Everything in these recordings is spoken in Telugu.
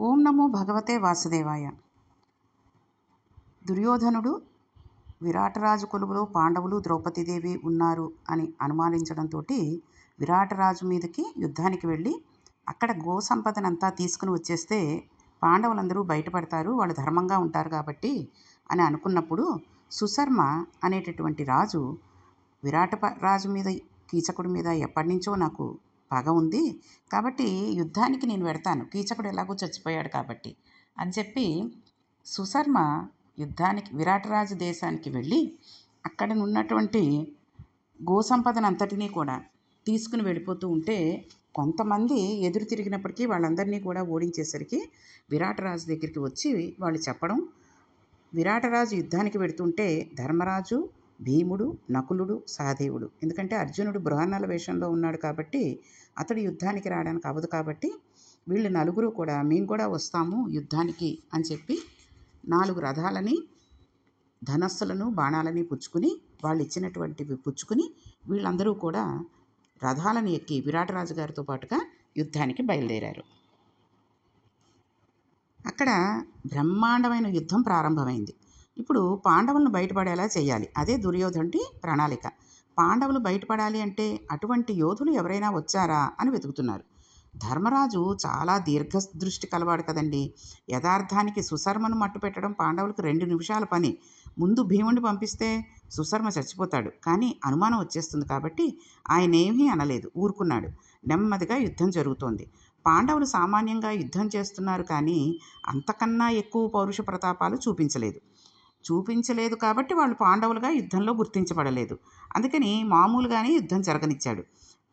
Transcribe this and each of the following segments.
ఓం నమో భగవతే వాసుదేవాయ. దుర్యోధనుడు విరాటరాజు కొలువులో పాండవులు ద్రౌపదీదేవి ఉన్నారు అని అనుమానించడంతో విరాటరాజు మీదకి యుద్ధానికి వెళ్ళి అక్కడ గో సంపదనంతా తీసుకుని వచ్చేస్తే పాండవులందరూ బయటపడతారు వాళ్ళు ధర్మంగా ఉంటారు కాబట్టి అని అనుకున్నప్పుడు సుశర్మ అనేటటువంటి రాజు విరాట రాజు మీద కీచకుడి మీద ఎప్పటి నుంచో నాకు పగ ఉంది. కాబట్టి యుద్ధానికి నేను వెడతాను. కీచకుడు ఎలాగో చచ్చిపోయాడు కాబట్టి అని చెప్పి సుశర్మ యుద్ధానికి విరాటరాజు దేశానికి వెళ్ళి అక్కడ ఉన్నటువంటి గోసంపదను అంతటినీ కూడా తీసుకుని వెళ్ళిపోతూ ఉంటే కొంతమంది ఎదురు తిరిగినప్పటికీ వాళ్ళందరినీ కూడా ఓడించేసరికి విరాటరాజు దగ్గరికి వచ్చి వాళ్ళు చెప్పడం విరాటరాజు యుద్ధానికి వెడుతుంటే ధర్మరాజు భీముడు నకులుడు సహదేవుడు ఎందుకంటే అర్జునుడు బృహన్నల వేషంలో ఉన్నాడు కాబట్టి అతడు యుద్ధానికి రావడానికి అవ్వదు కాబట్టి వీళ్ళు నలుగురు కూడా మేము కూడా వస్తాము యుద్ధానికి అని చెప్పి నాలుగు రథాలని ధనస్సులను బాణాలని పుచ్చుకుని వాళ్ళు ఇచ్చినటువంటివి పుచ్చుకుని వీళ్ళందరూ కూడా రథాలను ఎక్కి విరాటరాజు గారితో పాటుగా యుద్ధానికి బయలుదేరారు. అక్కడ బ్రహ్మాండమైన యుద్ధం ప్రారంభమైంది. ఇప్పుడు పాండవులను బయటపడేలా చేయాలి. అదే దుర్యోధనుడి ప్రణాళిక. పాండవులు బయటపడాలి అంటే అటువంటి యోధులు ఎవరైనా వచ్చారా అని వెతుకుతున్నారు. ధర్మరాజు చాలా దీర్ఘదృష్టి కలవాడు కదండి. యథార్థానికి సుశర్మను మట్టు పెట్టడం పాండవులకు రెండు నిమిషాల పని. ముందు భీముడిని పంపిస్తే సుశర్మ చచ్చిపోతాడు. కానీ అనుమానం వచ్చేస్తుంది కాబట్టి ఆయన ఏమీ అనలేదు. ఊరుకున్నాడు. నెమ్మదిగా యుద్ధం జరుగుతోంది. పాండవులు సామాన్యంగా యుద్ధం చేస్తున్నారు కానీ అంతకన్నా ఎక్కువ పౌరుష ప్రతాపాలు చూపించలేదు. చూపించలేదు కాబట్టి వాళ్ళు పాండవులుగా యుద్ధంలో గుర్తించబడలేదు. అందుకని మామూలుగానే యుద్ధం జరగనిచ్చాడు.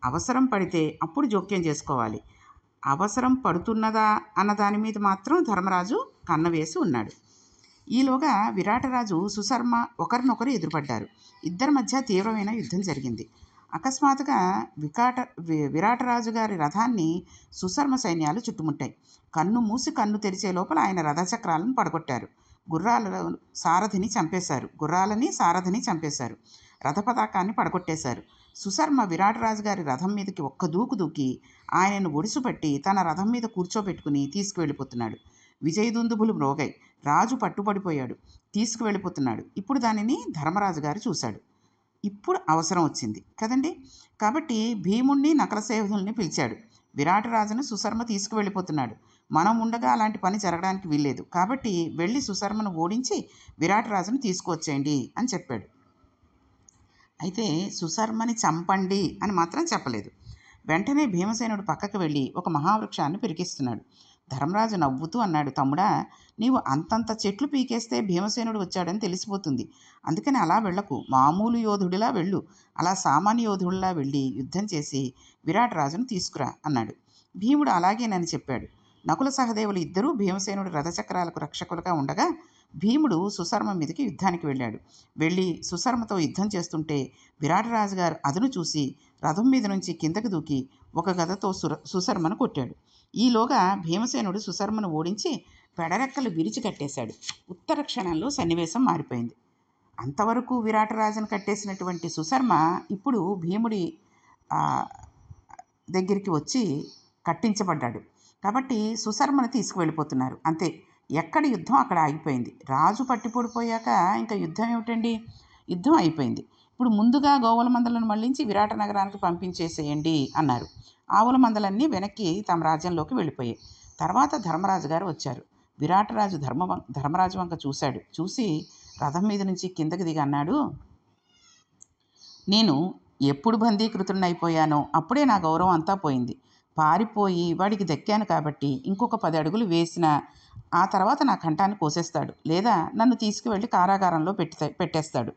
అవసరం పడితే అప్పుడు జోక్యం చేసుకోవాలి. అవసరం పడుతున్నదా అన్న దాని మీద మాత్రం ధర్మరాజు కన్నవేసి ఉన్నాడు. ఈలోగా విరాటరాజు సుశర్మ ఒకరినొకరు ఎదురుపడ్డారు. ఇద్దరి మధ్య తీవ్రమైన యుద్ధం జరిగింది. అకస్మాత్తుగా వికాట విరాటరాజు గారి రథాన్ని సుశర్మ సైన్యాలు చుట్టుముట్టాయి. కన్ను మూసి కన్ను తెరిచే లోపల ఆయన రథచక్రాలను పడగొట్టారు. గుర్రాల సారథిని చంపేశారు. గుర్రాలని సారథిని చంపేశారు. రథ పతాకాన్ని పడగొట్టేశారు. సుశర్మ విరాటరాజు గారి రథం మీదకి ఒక్క దూకు దూకి ఆయనను ఒడిసుపట్టి తన రథం మీద కూర్చోబెట్టుకుని తీసుకువెళ్ళిపోతున్నాడు. విజయదుందుబులు మ్రోగాయి రాజు పట్టుబడిపోయాడు. తీసుకువెళ్ళిపోతున్నాడు. ఇప్పుడు దానిని ధర్మరాజు గారు చూశాడు. ఇప్పుడు అవసరం వచ్చింది. కదండి? కాబట్టి భీముణ్ణి నకల సేవకుల్ని పిలిచాడు. విరాటరాజును సుశర్మ తీసుకువెళ్ళిపోతున్నాడు. మనం ఉండగా అలాంటి పని జరగడానికి వీల్లేదు. కాబట్టి వెళ్ళి సుశర్మను ఓడించి విరాటరాజును తీసుకువచ్చేయండి అని చెప్పాడు. అయితే సుశర్మని చంపండి అని మాత్రం చెప్పలేదు. వెంటనే భీమసేనుడు పక్కకు వెళ్ళి ఒక మహావృక్షాన్ని పెరికిస్తున్నాడు ధర్మరాజు నవ్వుతూ అన్నాడు తమ్ముడా నీవు అంతంత చెట్లు పీకేస్తే భీమసేనుడు వచ్చాడని తెలిసిపోతుంది. అందుకని అలా వెళ్ళకు. మామూలు యోధుడిలా వెళ్ళు. అలా సామాన్య యోధుడిలా వెళ్ళి యుద్ధం చేసి విరాట్ రాజును తీసుకురా అన్నాడు. భీముడు అలాగేనని చెప్పాడు. నకుల సహదేవులు ఇద్దరూ భీమసేనుడు రథచక్రాలకు రక్షకులుగా ఉండగా భీముడు సుశర్మ మీదకి యుద్ధానికి వెళ్ళాడు. వెళ్ళి సుశర్మతో యుద్ధం చేస్తుంటే విరాటరాజు గారు అదును చూసి రథం మీద నుంచి కిందకి దూకి ఒక గదతో సుర సుశర్మను కొట్టాడు. ఈలోగా భీమసేనుడు సుశర్మను ఓడించి పెడరెక్కలు విరిచి కట్టేశాడు. ఉత్తర క్షణంలో సన్నివేశం మారిపోయింది. అంతవరకు విరాటరాజును కట్టేసినటువంటి సుశర్మ ఇప్పుడు భీముడి దగ్గరికి వచ్చి కట్టించబడ్డాడు. కాబట్టి సుశర్మను తీసుకువెళ్ళిపోతున్నారు. అంతే. ఎక్కడ యుద్ధం అక్కడ ఆగిపోయింది. రాజు పట్టిపూడిపోయాక ఇంకా యుద్ధం ఏమిటండి? యుద్ధం అయిపోయింది. ఇప్పుడు ముందుగా గోవుల మందలను మళ్ళించి విరాట నగరానికి పంపించేసేయండి అన్నారు. ఆవుల మందలన్నీ వెనక్కి తమ రాజ్యంలోకి వెళ్ళిపోయాయి. తర్వాత ధర్మరాజు గారు వచ్చారు. విరాటరాజు ధర్మ ధర్మరాజు వంక చూశాడు. చూసి రథం మీద నుంచి కిందకి దిగి అన్నాడు నేను ఎప్పుడు బందీకృతుడినైపోయానో అప్పుడే నా గౌరవం అంతా పోయింది. పారిపోయి వాడికి దక్కాను కాబట్టి ఇంకొక పది అడుగులు వేసిన ఆ తర్వాత నా కంఠాన్ని కోసేస్తాడు లేదా నన్ను తీసుకువెళ్ళి కారాగారంలో పెట్టి పెట్టేస్తాడు.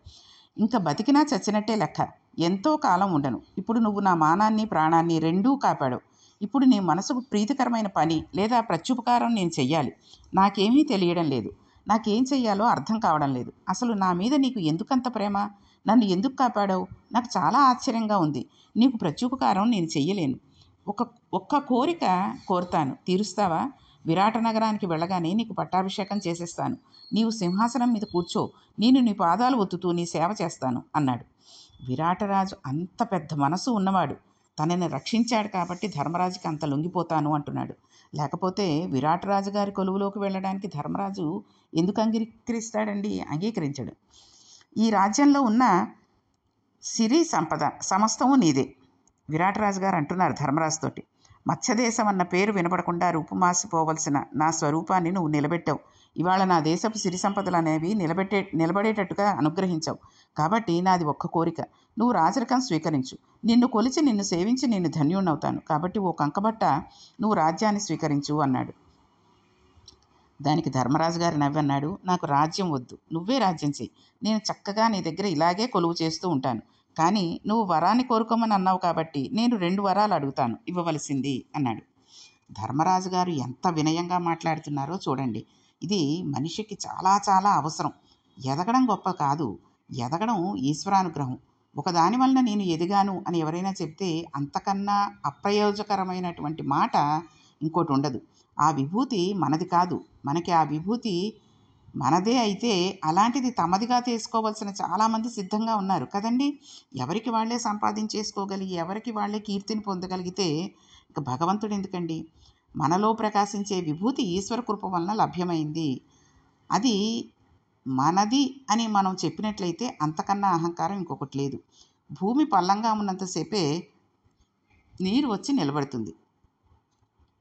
ఇంకా బతికినా చచ్చినట్టే లెక్క. ఎంతో కాలం ఉండను. ఇప్పుడు నువ్వు నా మానాన్ని ప్రాణాన్ని రెండూ కాపాడు ఇప్పుడు నీ మనసుకు ప్రీతికరమైన పని లేదా ప్రత్యుపకారం నేను చెయ్యాలి. నాకేమీ తెలియడం లేదు. నాకేం చెయ్యాలో అర్థం కావడం లేదు. అసలు నా మీద నీకు ఎందుకంత ప్రేమ? నన్ను ఎందుకు కాపాడావు? నాకు చాలా ఆశ్చర్యంగా ఉంది. నీకు ప్రత్యుపకారం నేను చెయ్యలేను. ఒక ఒక్క కోరిక కోరుతాను. తీరుస్తావా? విరాట నగరానికి వెళ్ళగానే నీకు పట్టాభిషేకం చేసేస్తాను. నీవు సింహాసనం మీద కూర్చో. నేను నీ పాదాలు ఒత్తుతూ నీ సేవ చేస్తాను అన్నాడు. విరాటరాజు అంత పెద్ద మనసు ఉన్నవాడు. తనని రక్షించాడు కాబట్టి ధర్మరాజుకి అంత లొంగిపోతాను అంటున్నాడు. లేకపోతే విరాటరాజు గారి కొలువులోకి వెళ్ళడానికి ధర్మరాజు ఎందుకు అంగీకరిస్తాడండి? అంగీకరించడు. ఈ రాజ్యంలో ఉన్న సిరి సంపద సమస్తము నీదే. విరాటరాజు గారు అంటున్నారు ధర్మరాజుతోటి. మత్స్యదేశం అన్న పేరు వినపడకుండా రూపుమాసిపోవలసిన నా స్వరూపాన్ని నువ్వు నిలబెట్టావు. ఇవాళ నా దేశపు సిరి సంపదలు అనేవి నిలబెట్టే నిలబడేటట్టుగా అనుగ్రహించావు. కాబట్టి నాది ఒక్క కోరిక. నువ్వు రాజరికం స్వీకరించు. నిన్ను కొలిచి నిన్ను సేవించి నిన్ను ధన్యుణ్ణవుతాను. కాబట్టి ఓ కంకబట్ట నువ్వు రాజ్యాన్ని స్వీకరించు అన్నాడు. దానికి ధర్మరాజు గారు నవ్వన్నాడు. నాకు రాజ్యం వద్దు. నువ్వే రాజ్యం చెయ్యి. నేను చక్కగా నీ దగ్గర ఇలాగే కొలువు చేస్తూ ఉంటాను. కానీ నువ్వు వరాన్ని కోరుకోమని అన్నావు కాబట్టి నేను రెండు వరాలు అడుగుతాను ఇవ్వవలసింది అన్నాడు. ధర్మరాజు గారు ఎంత వినయంగా మాట్లాడుతున్నారో చూడండి. ఇది మనిషికి చాలా చాలా అవసరం. ఎదగడం గొప్ప కాదు. ఎదగడం ఈశ్వరానుగ్రహం. ఒకదాని వలన నేను ఎదిగాను అని ఎవరైనా చెప్తే అంతకన్నా అప్రయోజకరమైనటువంటి మాట ఇంకోటి ఉండదు. ఆ విభూతి మనది కాదు. మనకి ఆ విభూతి మనదే అయితే అలాంటిది తమదిగా తీసుకోవాల్సిన చాలామంది సిద్ధంగా ఉన్నారు కదండి. ఎవరికి వాళ్ళే సంపాదించేసుకోగలిగి ఎవరికి వాళ్ళే కీర్తిని పొందగలిగితే ఇక భగవంతుడు ఎందుకండి? మనలో ప్రకాశించే విభూతి ఈశ్వర కృప వలన లభ్యమైంది. అది మనది అని మనం చెప్పినట్లయితే అంతకన్నా అహంకారం ఇంకొకటి లేదు. భూమి పల్లంగా ఉన్నంతసేపే నీరు వచ్చి నిలబడుతుంది.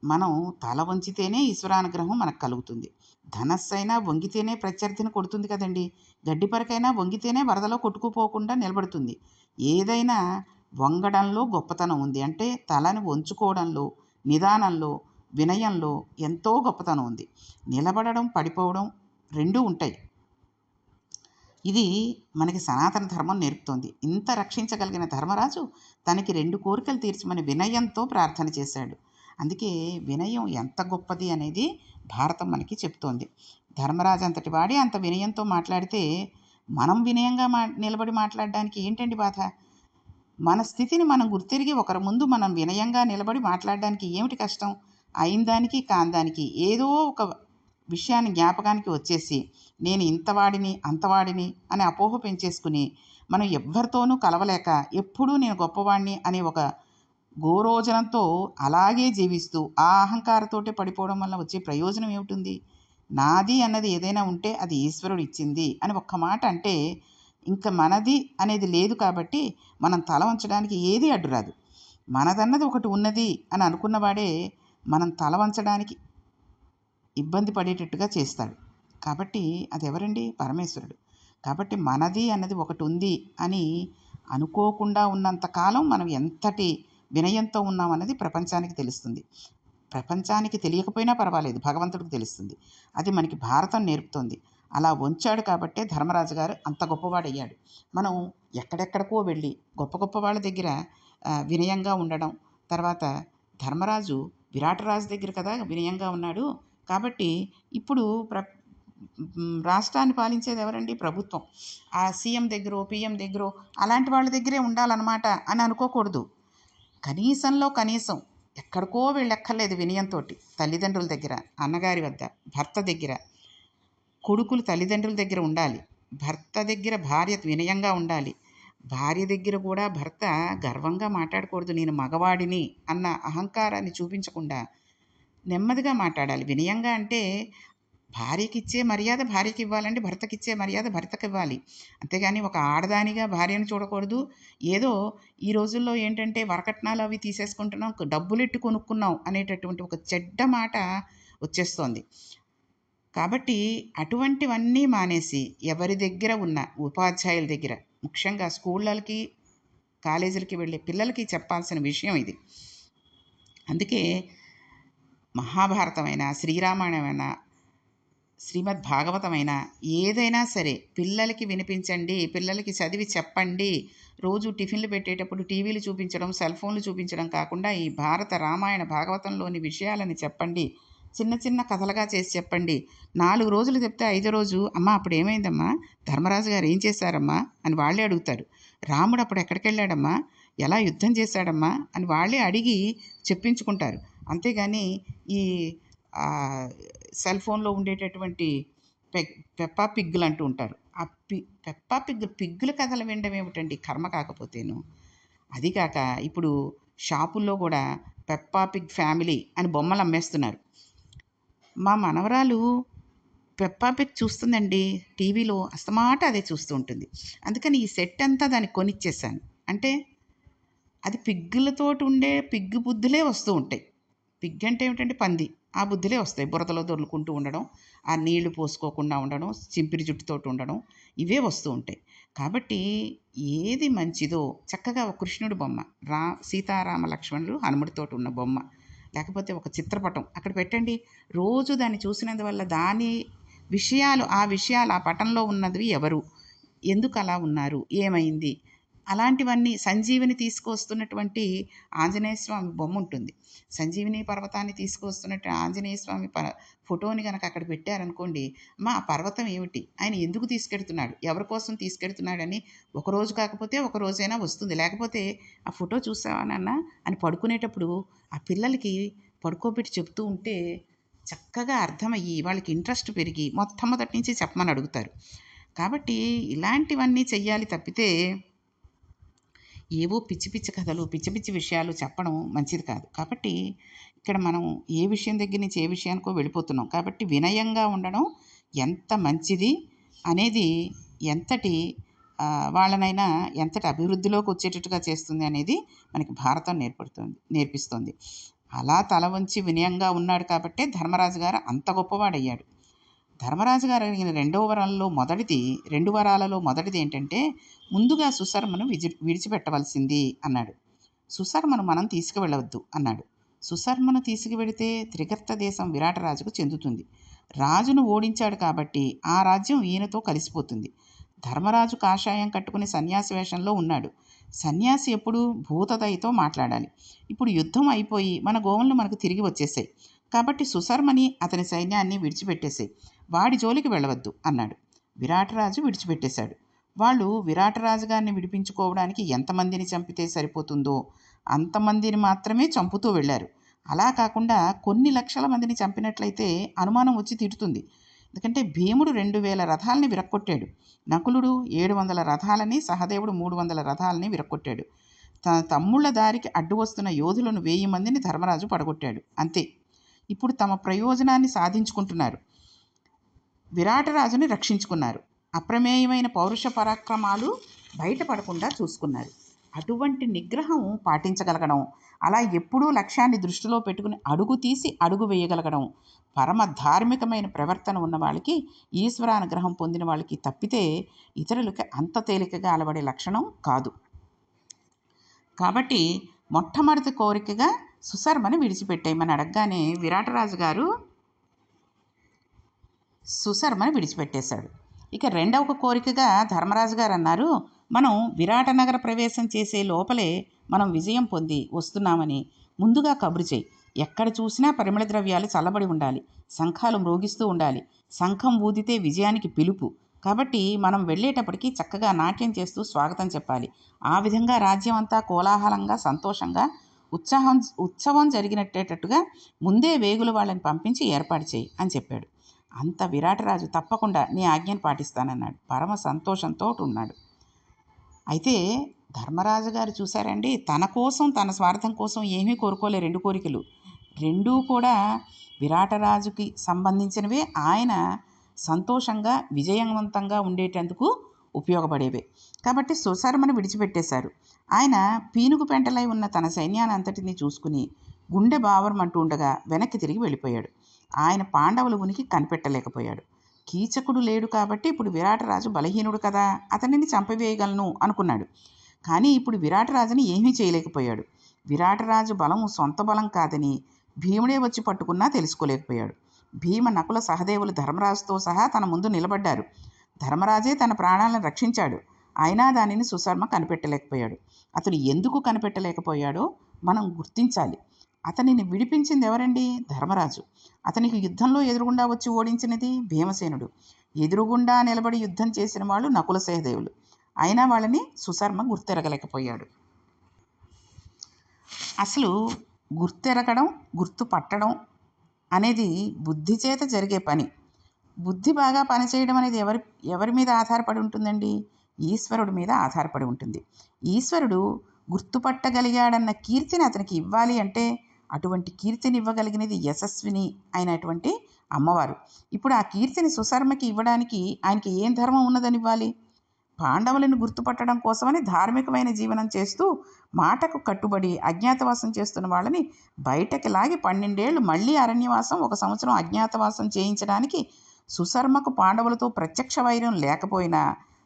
మనం తల వంచితేనే ఈశ్వరానుగ్రహం మనకు కలుగుతుంది. ధనస్సు అయినా వంగితేనే ప్రత్యర్థిని కొడుతుంది కదండి. గడ్డిపరకైనా వంగితేనే వరదలో కొట్టుకుపోకుండా నిలబడుతుంది. ఏదైనా వంగడంలో గొప్పతనం ఉంది. అంటే తలని వంచుకోవడంలో నిదానంలో వినయంలో ఎంతో గొప్పతనం ఉంది. నిలబడడం పడిపోవడం రెండూ ఉంటాయి. ఇది మనకి సనాతన ధర్మం నేర్పుతోంది. ఇంత రక్షించగలిగిన ధర్మరాజు తనకి రెండు కోరికలు తీర్చమని వినయంతో ప్రార్థన చేశాడు. అందుకే వినయం ఎంత గొప్పది అనేది భారతం మనకి చెప్తోంది. ధర్మరాజు అంతటి వాడి అంత వినయంతో మాట్లాడితే మనం వినయంగా మా నిలబడి మాట్లాడడానికి ఏంటండి బాధ? మన స్థితిని మనం గుర్తిరిగి ఒకరి ముందు మనం వినయంగా నిలబడి మాట్లాడడానికి ఏమిటి కష్టం? అయిన దానికి కాందానికి ఏదో ఒక విషయాన్ని జ్ఞాపకానికి వచ్చేసి నేను ఇంతవాడిని అంతవాడిని అని అపోహ పెంచేసుకుని మనం ఎవ్వరితోనూ కలవలేక ఎప్పుడూ నేను గొప్పవాడిని అనే ఒక గోరోజనంతో అలాగే జీవిస్తూ ఆ అహంకారతోటే పడిపోవడం వల్ల వచ్చే ప్రయోజనం ఏమిటి నాది అన్నది ఏదైనా ఉంటే అది ఈశ్వరుడు ఇచ్చింది అని ఒక్క మాట అంటే ఇంకా మనది అనేది లేదు కాబట్టి మనం తల వంచడానికి ఏది అడ్డురాదు. మనదన్నది ఒకటి ఉన్నది అని అనుకున్నవాడే మనం తల వంచడానికి ఇబ్బంది పడేటట్టుగా చేస్తాడు. కాబట్టి అది ఎవరండి పరమేశ్వరుడు. కాబట్టి మనది అన్నది ఒకటి ఉంది అని అనుకోకుండా ఉన్నంతకాలం మనం ఎంతటి వినయంతో ఉన్నామన్నది ప్రపంచానికి తెలుస్తుంది. ప్రపంచానికి తెలియకపోయినా పర్వాలేదు భగవంతుడికి తెలుస్తుంది. అది మనకి భారతం నేర్పుతోంది. అలా వంచాడు కాబట్టే ధర్మరాజు గారు అంత గొప్పవాడయ్యాడు. మనం ఎక్కడెక్కడికో వెళ్ళి గొప్ప గొప్ప వాళ్ళ దగ్గర వినయంగా ఉండడం తర్వాత ధర్మరాజు విరాటరాజు దగ్గర కదా వినయంగా ఉన్నాడు. కాబట్టి ఇప్పుడు ప్ర రాష్ట్రాన్ని పాలించేది ఎవరండి? ప్రభుత్వం. ఆ సీఎం దగ్గర పిఎం దగ్గర అలాంటి వాళ్ళ దగ్గరే ఉండాలన్నమాట అని అనుకోకూడదు. కనీసంలో కనీసం ఎక్కడికో వెళ్ళక్కర్లేదు వినయంతో తల్లిదండ్రుల దగ్గర అన్నగారి వద్ద భర్త దగ్గర. కొడుకులు తల్లిదండ్రుల దగ్గర ఉండాలి. భర్త దగ్గర భార్య వినయంగా ఉండాలి. భార్య దగ్గర కూడా భర్త గర్వంగా మాట్లాడకూడదు నేను మగవాడిని అన్న అహంకారాన్ని చూపించకుండా నెమ్మదిగా మాట్లాడాలి. వినయంగా అంటే భార్యకి ఇచ్చే మర్యాద భార్యకి ఇవ్వాలంటే భర్తకి ఇచ్చే మర్యాద భర్తకి ఇవ్వాలి అంతేగాని ఒక ఆడదానిగా భార్యను చూడకూడదు. ఏదో ఈ రోజుల్లో ఏంటంటే వరకట్నాలు అవి తీసేసుకుంటున్నాం డబ్బులు ఇట్టు కొనుక్కున్నాం అనేటటువంటి ఒక చెడ్డ మాట వచ్చేస్తోంది. కాబట్టి అటువంటివన్నీ మానేసి ఎవరి దగ్గర ఉన్న ఉపాధ్యాయుల దగ్గర ముఖ్యంగా స్కూళ్ళకి కాలేజీలకి వెళ్ళే పిల్లలకి చెప్పాల్సిన విషయం ఇది. అందుకే మహాభారతమైన శ్రీరామాయణమైనా శ్రీమద్ భాగవతమైన ఏదైనా సరే పిల్లలకి వినిపించండి పిల్లలకి చదివి చెప్పండి. రోజు టిఫిన్లు పెట్టేటప్పుడు టీవీలు చూపించడం సెల్ ఫోన్లు చూపించడం కాకుండా ఈ భారత రామాయణ భాగవతంలోని విషయాలని చెప్పండి. చిన్న చిన్న కథలుగా చేసి చెప్పండి. నాలుగు రోజులు చెప్తే ఐదో రోజు అమ్మ అప్పుడు ఏమైందమ్మా ధర్మరాజు గారు ఏం చేశారమ్మా? అని వాళ్ళే అడుగుతారు. రాముడు అప్పుడు ఎక్కడికి వెళ్ళాడమ్మా ఎలా యుద్ధం చేశాడమ్మా? అని వాళ్ళే అడిగి చెప్పించుకుంటారు. అంతేగాని ఈ సెల్ ఫోన్లో ఉండేటటువంటి పె పెప్పా పిగ్గులు అంటూ ఉంటారు. ఆ పి పెప్పా పిగ్గు పిగ్గుల కథలు వినడం ఏమిటండి? కర్మ కాకపోతేను. అది కాక ఇప్పుడు షాపుల్లో కూడా పెప్పా పిగ్ ఫ్యామిలీ అని బొమ్మలు అమ్మేస్తున్నారు. మా మనవరాలు పెప్పా పిగ్ చూస్తుందండి. టీవీలో అస్తమాట అదే చూస్తూ ఉంటుంది. అందుకని ఈ సెట్ అంతా దాన్ని కొనిచ్చేసాను అంటే అది పిగ్గులతోటి ఉండే పిగ్గు బుద్ధులే వస్తూ ఉంటాయి. పిగ్ అంటే ఏమిటంటే పంది? ఆ బుద్ధులే వస్తాయి బురదలో దొర్లుకుంటూ ఉండడం ఆ నీళ్ళు పోసుకోకుండా ఉండడం చింపిరి జుట్టుతోటి ఉండడం ఇవే వస్తూ ఉంటాయి. కాబట్టి ఏది మంచిదో చక్కగా ఒక కృష్ణుడి బొమ్మ రా సీతారామ లక్ష్మణుడు హనుముడితోటి ఉన్న బొమ్మ లేకపోతే ఒక చిత్రపటం అక్కడ పెట్టండి. రోజు దాన్ని చూసినందువల్ల దాని విషయాలు ఆ విషయాలు ఆ పటంలో ఉన్నవి ఎవరు? ఎందుకు అలా ఉన్నారు? ఏమైంది? అలాంటివన్నీ సంజీవిని తీసుకొస్తున్నటువంటి ఆంజనేయ స్వామి బొమ్మ ఉంటుంది. సంజీవిని పర్వతాన్ని తీసుకొస్తున్నట్టు ఆంజనేయ స్వామి ప ఫోటోని కనుక అక్కడ పెట్టారనుకోండి మా ఆ పర్వతం ఏమిటి? ఆయన ఎందుకు తీసుకెడుతున్నాడు? ఎవరి కోసం తీసుకెడుతున్నాడని ఒక రోజు కాకపోతే ఒక రోజైనా వస్తుంది. లేకపోతే ఆ ఫోటో చూసావానన్నా అని పడుకునేటప్పుడు ఆ పిల్లలకి పడుకోబెట్టి చెప్తూ ఉంటే చక్కగా అర్థమయ్యి వాళ్ళకి ఇంట్రెస్ట్ పెరిగి మొట్టమొదటి నుంచి చెప్పమని అడుగుతారు. కాబట్టి ఇలాంటివన్నీ చెయ్యాలి తప్పితే ఏవో పిచ్చి పిచ్చి కథలు పిచ్చి పిచ్చి విషయాలు చెప్పడం మంచిది కాదు. కాబట్టి ఇక్కడ మనం ఏ విషయం దగ్గర నుంచి ఏ విషయానికో వెళ్ళిపోతున్నాం. కాబట్టి వినయంగా ఉండడం ఎంత మంచిది అనేది ఎంతటి వాళ్ళనైనా ఎంతటి అభివృద్ధిలోకి వచ్చేటట్టుగా చేస్తుంది అనేది మనకి భారతం నేర్పడుతుంది నేర్పిస్తుంది. అలా తల వంచి వినయంగా ఉన్నాడు కాబట్టే ధర్మరాజు గారు అంత గొప్పవాడయ్యాడు. ధర్మరాజు గారు అడిగిన రెండవ వరంలో మొదటిది రెండు వరాలలో మొదటిది ఏంటంటే ముందుగా సుశర్మను విజి విడిచిపెట్టవలసింది అన్నాడు. సుశర్మను మనం తీసుకువెళ్ళవద్దు అన్నాడు. సుశర్మను తీసుకువెడితే త్రిగర్త దేశం విరాటరాజుకు చెందుతుంది. రాజును ఓడించాడు కాబట్టి ఆ రాజ్యం ఈయనతో కలిసిపోతుంది. ధర్మరాజు కాషాయం కట్టుకుని సన్యాసి వేషంలో ఉన్నాడు. సన్యాసి ఎప్పుడు భూతదయతో మాట్లాడాలి. ఇప్పుడు యుద్ధం అయిపోయి మన గోవులను మనకు తిరిగి వచ్చేసాయి. కాబట్టి సుశర్మని అతని సైన్యాన్ని విడిచిపెట్టేసాయి. వాడి జోలికి వెళ్ళవద్దు అన్నాడు. విరాటరాజు విడిచిపెట్టేశాడు. వాళ్ళు విరాటరాజు గారిని విడిపించుకోవడానికి ఎంతమందిని చంపితే సరిపోతుందో అంతమందిని మాత్రమే చంపుతూ వెళ్ళారు. అలా కాకుండా కొన్ని లక్షల మందిని చంపినట్లయితే అనుమానం వచ్చి తిడుతుంది ఎందుకంటే భీముడు రెండు వేల రథాలని విరక్కొట్టాడు. నకులుడు ఏడు వందల రథాలని సహదేవుడు మూడు వందల రథాలని విరక్కొట్టాడు. తన తమ్ముళ్ళ దారికి అడ్డు వస్తున్న యోధులను వెయ్యి మందిని ధర్మరాజు పడగొట్టాడు. అంతే. ఇప్పుడు తమ ప్రయోజనాన్ని సాధించుకుంటున్నారు. విరాటరాజుని రక్షించుకున్నారు. అప్రమేయమైన పౌరుష పరాక్రమాలు బయటపడకుండా చూసుకున్నారు. అటువంటి నిగ్రహం పాటించగలగడం అలా ఎప్పుడూ లక్ష్యాన్ని దృష్టిలో పెట్టుకుని అడుగు తీసి అడుగు వేయగలగడం పరమ ధార్మికమైన ప్రవర్తన ఉన్న వాళ్ళకి ఈశ్వరానుగ్రహం పొందిన వాళ్ళకి తప్పితే ఇతరులకి అంత తేలికగా అలవడే లక్షణం కాదు. కాబట్టి మొట్టమొదటి కోరికగా సుశర్మని విడిచిపెట్టేయమని అడగగానే విరాటరాజు గారు సుశర్మని విడిచిపెట్టేశాడు. ఇక రెండవ కోరికగా ధర్మరాజు గారు అన్నారు మనం విరాటనగర ప్రవేశం చేసే లోపలే మనం విజయం పొంది వస్తున్నామని. ముందుగా కబురు చేయి. ఎక్కడ చూసినా పరిమళ ద్రవ్యాలు చల్లబడి ఉండాలి. శంఖాలు మ్రోగిస్తూ ఉండాలి. శంఖం ఊదితే విజయానికి పిలుపు. కాబట్టి మనం వెళ్ళేటప్పటికి చక్కగా నాట్యం చేస్తూ స్వాగతం చెప్పాలి. ఆ విధంగా రాజ్యం అంతా కోలాహలంగా సంతోషంగా ఉత్సాహం ఉత్సవం జరిగినట్టేటట్టుగా ముందే వేగుల వాళ్ళని పంపించి ఏర్పాటు చేయి అని చెప్పాడు. అంత విరాటరాజు తప్పకుండా నీ ఆజ్ఞను పాటిస్తానన్నాడు. పరమ సంతోషంతో ఉన్నాడు. అయితే ధర్మరాజు గారు చూశారండి తన కోసం తన స్వార్థం కోసం ఏమీ కోరుకోలే రెండు కోరికలు. రెండూ కూడా విరాటరాజుకి సంబంధించినవే. ఆయన సంతోషంగా విజయవంతంగా ఉండేటందుకు ఉపయోగపడేవే. కాబట్టి సుశర్మను విడిచిపెట్టేశారు. ఆయన పీనుగు పెంటలై ఉన్న తన సైన్యాన్ని అంతటిని చూసుకుని గుండె బావరమంటూ ఉండగా వెనక్కి తిరిగి వెళ్ళిపోయాడు. ఆయన పాండవుల ఉనికి కనిపెట్టలేకపోయాడు. కీచకుడు లేడు కాబట్టి ఇప్పుడు విరాటరాజు బలహీనుడు కదా అతనిని చంపవేయగలను అనుకున్నాడు. కానీ ఇప్పుడు విరాటరాజుని ఏమీ చేయలేకపోయాడు. విరాటరాజు బలం సొంత బలం కాదని భీముడే వచ్చి పట్టుకున్నా తెలుసుకోలేకపోయాడు. భీమ నకుల సహదేవులు ధర్మరాజుతో సహా తన ముందు నిలబడ్డారు. ధర్మరాజే తన ప్రాణాలను రక్షించాడు. అయినా దానిని సుశర్మ కనిపెట్టలేకపోయాడు. అతను ఎందుకు కనిపెట్టలేకపోయాడో మనం గుర్తించాలి. అతనిని విడిపించింది ఎవరండి? ధర్మరాజు. అతనికి యుద్ధంలో ఎదురుగుండా వచ్చి ఓడించినది భీమసేనుడు. ఎదురుగుండా నిలబడి యుద్ధం చేసిన వాళ్ళు నకుల సహదేవులు. అయినా వాళ్ళని సుశర్మ గుర్తెరగలేకపోయాడు. అసలు గుర్తెరగడం గుర్తుపట్టడం అనేది బుద్ధి చేత జరిగే పని. బుద్ధి బాగా పనిచేయడం అనేది ఎవరి ఎవరి మీద ఆధారపడి ఉంటుందండి? ఈశ్వరుడి మీద ఆధారపడి ఉంటుంది. ఈశ్వరుడు గుర్తుపట్టగలిగాడన్న కీర్తిని అతనికి ఇవ్వాలి అంటే అటువంటి కీర్తిని ఇవ్వగలిగినది యశస్విని అయినటువంటి అమ్మవారు. ఇప్పుడు ఆ కీర్తిని సుశర్మకి ఇవ్వడానికి ఆయనకి ఏం ధర్మం ఉన్నదని ఇవ్వాలి పాండవులను గుర్తుపట్టడం కోసమని ధార్మికమైన జీవనం చేస్తూ మాటకు కట్టుబడి అజ్ఞాతవాసం చేస్తున్న వాళ్ళని బయటకి లాగి పన్నెండేళ్ళు మళ్ళీ అరణ్యవాసం ఒక సంవత్సరం అజ్ఞాతవాసం చేయించడానికి సుశర్మకు పాండవులతో ప్రత్యక్ష వైరం లేకపోయినా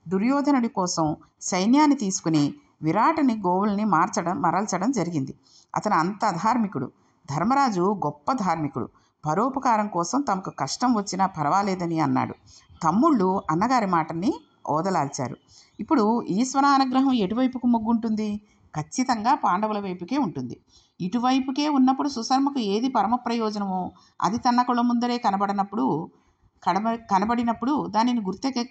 దుర్యోధనుడి కోసం సైన్యాన్ని తీసుకుని విరాటని గోవుల్ని మార్చడం మరల్చడం జరిగింది. అతను అంత ధార్మికుడు. ధర్మరాజు గొప్ప ధార్మికుడు. పరోపకారం కోసం తమకు కష్టం వచ్చినా పర్వాలేదని అన్నాడు. తమ్ముళ్ళు అన్నగారి మాటని ఓదలాల్చారు. ఇప్పుడు ఈశ్వర అనుగ్రహం ఎటువైపుకు మొగ్గుంటుంది? ఖచ్చితంగా పాండవుల వైపుకే ఉంటుంది. ఇటువైపుకే ఉన్నప్పుడు సుశర్మకు ఏది పరమ ప్రయోజనమో అది తన కుల ముందరే కనబడినప్పుడు కనబ కనబడినప్పుడు దానిని గుర్తె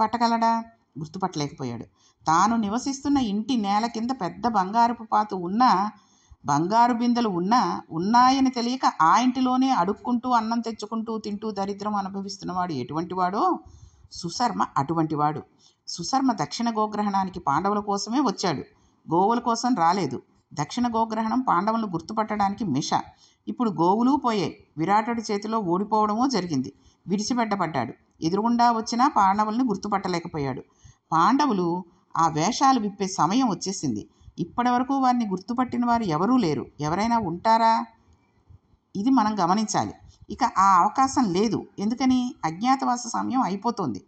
పట్టగలడా? గుర్తుపట్టలేకపోయాడు. తాను నివసిస్తున్న ఇంటి నేల కింద పెద్ద బంగారపు పాతు ఉన్నా బంగారు బిందెలు ఉన్నా ఉన్నాయని తెలియక ఆ ఇంటిలోనే అడుక్కుంటూ అన్నం తెచ్చుకుంటూ తింటూ దరిద్రం అనుభవిస్తున్నవాడు ఎటువంటి వాడో? సుశర్మ అటువంటివాడు సుశర్మ దక్షిణ గోగ్రహణానికి పాండవుల కోసమే వచ్చాడు. గోవుల కోసం రాలేదు. దక్షిణ గోగ్రహణం పాండవులను గుర్తుపట్టడానికి మిష. ఇప్పుడు గోవులు పోయాయి. విరాటుడి చేతిలో ఓడిపోవడమో జరిగింది. విడిచిపెట్టబడ్డాడు. ఎదురుగుండా వచ్చినా పాండవుల్ని గుర్తుపట్టలేకపోయాడు. పాండవులు ఆ వేషాలు విప్పే సమయం వచ్చేసింది. ఇప్పటివరకు వారిని గుర్తుపట్టిన వారు ఎవరూ లేరు. ఎవరైనా ఉంటారా? ఇది మనం గమనించాలి. ఇక ఆ అవకాశం లేదు. ఎందుకని? అజ్ఞాతవాస సమయం అయిపోతుంది.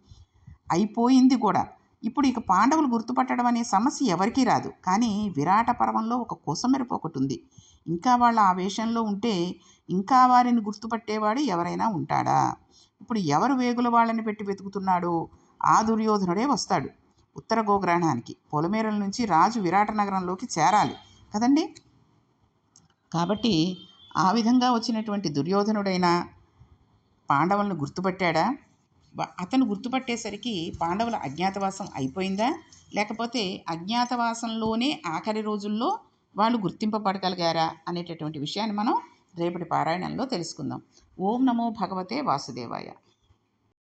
అయిపోయింది కూడా. ఇప్పుడు ఇక పాండవులు గుర్తుపట్టడం అనే సమస్య ఎవరికీ రాదు. కానీ విరాట పర్వంలో ఒక కోసమెరుపు ఒకటి ఉంది. ఇంకా వాళ్ళ ఆ వేషంలో ఉంటే ఇంకా వారిని గుర్తుపట్టేవాడు ఎవరైనా ఉంటాడా? ఇప్పుడు ఎవరు వేగుల వాళ్ళని పెట్టి వెతుకుతున్నాడో? ఆ దుర్యోధనుడే వస్తాడు. ఉత్తర గోగ్రహణానికి పొలమేరల నుంచి రాజు విరాట నగరంలోకి చేరాలి కదండి? కాబట్టి ఆ విధంగా వచ్చినటువంటి దుర్యోధనుడైనా పాండవులను గుర్తుపట్టాడా? అతను గుర్తుపట్టేసరికి పాండవుల అజ్ఞాతవాసం అయిపోయిందా? లేకపోతే అజ్ఞాతవాసంలోనే ఆఖరి రోజుల్లో వాళ్ళు గుర్తింపబడగలిగారా అనేటటువంటి విషయాన్ని మనం రేపటి పారాయణంలో తెలుసుకుందాం. ఓం నమో భగవతే వాసుదేవాయ.